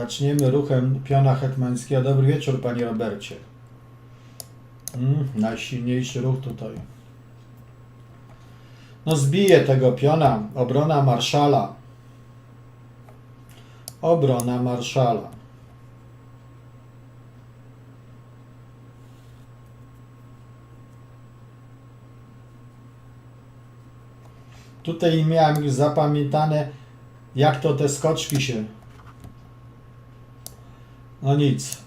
Zaczniemy ruchem piona hetmańskiego. Dobry wieczór, panie Robercie. Mm, najsilniejszy ruch tutaj. No zbije tego piona. Obrona marszala. Obrona marszala. Tutaj miałem już zapamiętane, jak to te skoczki się. No nic.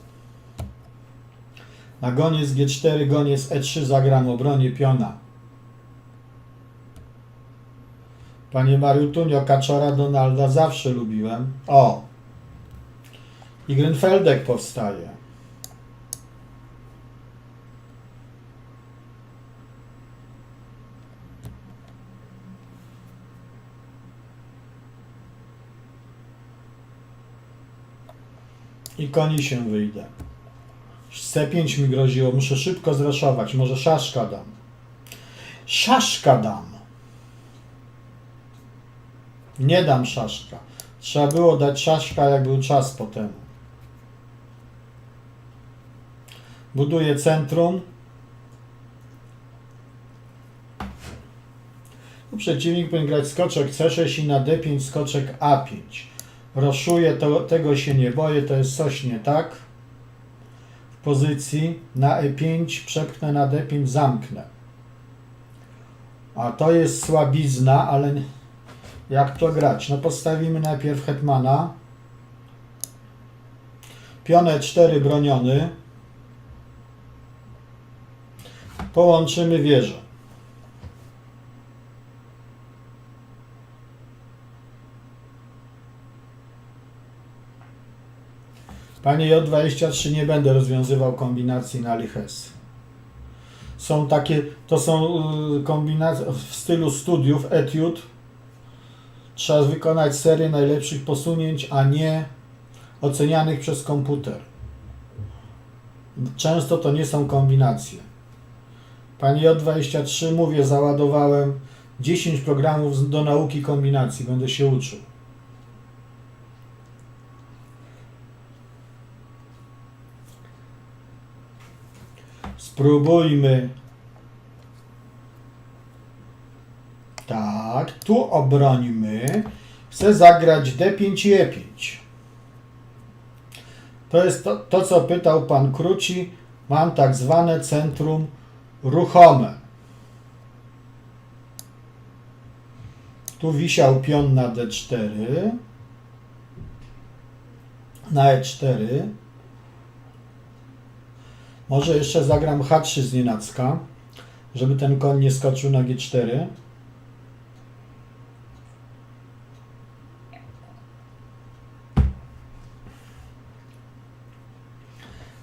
Na goniec G4, goniec E3 zagram obronie piona. Panie Mariutunio, Kaczora Donalda zawsze lubiłem. O! I Grünfeldek powstaje. I koni się wyjdę. C5 mi groziło, muszę szybko zraszować. Może szaszka dam. Szaszka dam. Nie dam szaszka. Trzeba było dać szaszka, jak był czas potem. Buduję centrum. Przeciwnik powinien grać skoczek C6 i na D5 skoczek A5. Roszuję, to, tego się nie boję, to jest coś nie tak. W pozycji na E5 przepchnę na D5, zamknę. A to jest słabizna, ale jak to grać? No postawimy najpierw hetmana. Pion E4 broniony. Połączymy wieżę. Panie J23 nie będę rozwiązywał kombinacji na liches. Są takie, to są y, kombinacje w stylu studiów, etiud. Trzeba wykonać serię najlepszych posunięć, a nie ocenianych przez komputer. Często to nie są kombinacje. Panie J23 mówię, załadowałem 10 programów do nauki kombinacji, będę się uczył. Spróbujmy. Tak, tu obrońmy. Chcę zagrać D5 i E5. To jest to, to, co pytał pan Kruci. Mam tak zwane centrum ruchome. Tu wisiał pion na D4. Na E4. Może jeszcze zagram H3 z nienacka, żeby ten koń nie skoczył na G4.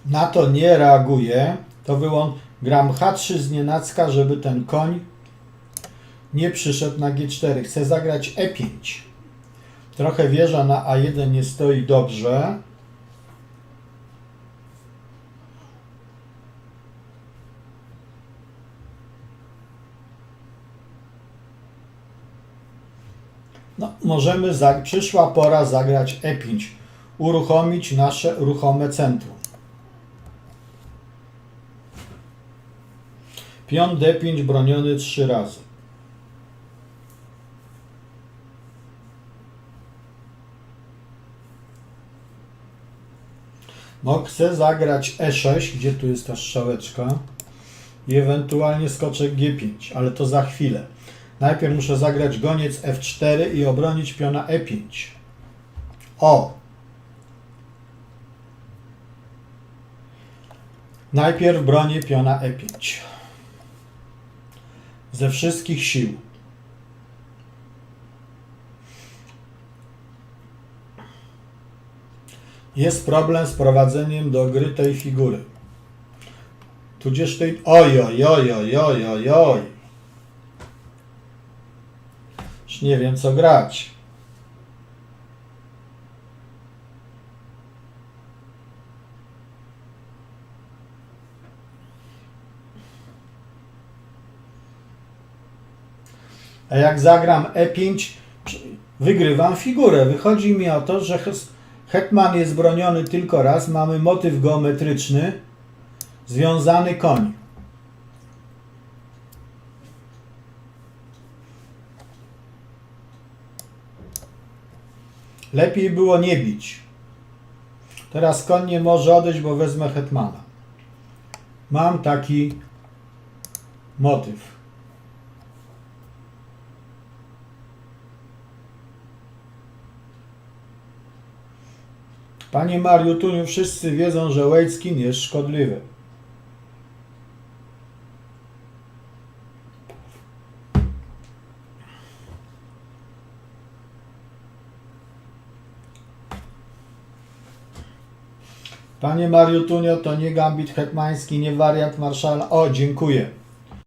Na to nie reaguję, to wyłącz. Gram H3 z nienacka, żeby ten koń nie przyszedł na G4. Chcę zagrać E5. Trochę wieża na A1 nie stoi dobrze. No, możemy, za, przyszła pora zagrać E5, uruchomić nasze ruchome centrum. Pion D5 broniony trzy razy. No, chcę zagrać E6, gdzie tu jest ta strzałeczka i ewentualnie skoczek G5, ale to za chwilę. Najpierw muszę zagrać goniec F4 i obronić piona E5. O! Najpierw bronię piona E5. Ze wszystkich sił. Jest problem z prowadzeniem do gry tej figury. Tudzież tej... Oj, oj, oj, oj, oj, oj, oj. Nie wiem co grać. A jak zagram E5, wygrywam figurę. Wychodzi mi o to, że Hetman jest broniony tylko raz. Mamy motyw geometryczny. Związany koń. Lepiej było nie bić. Teraz koń nie może odejść, bo wezmę hetmana. Mam taki motyw. Panie Mariu, tu wszyscy wiedzą, że Łejckin jest szkodliwy. Panie Mariutunio, to nie gambit hetmański, nie wariant marszala. O, dziękuję.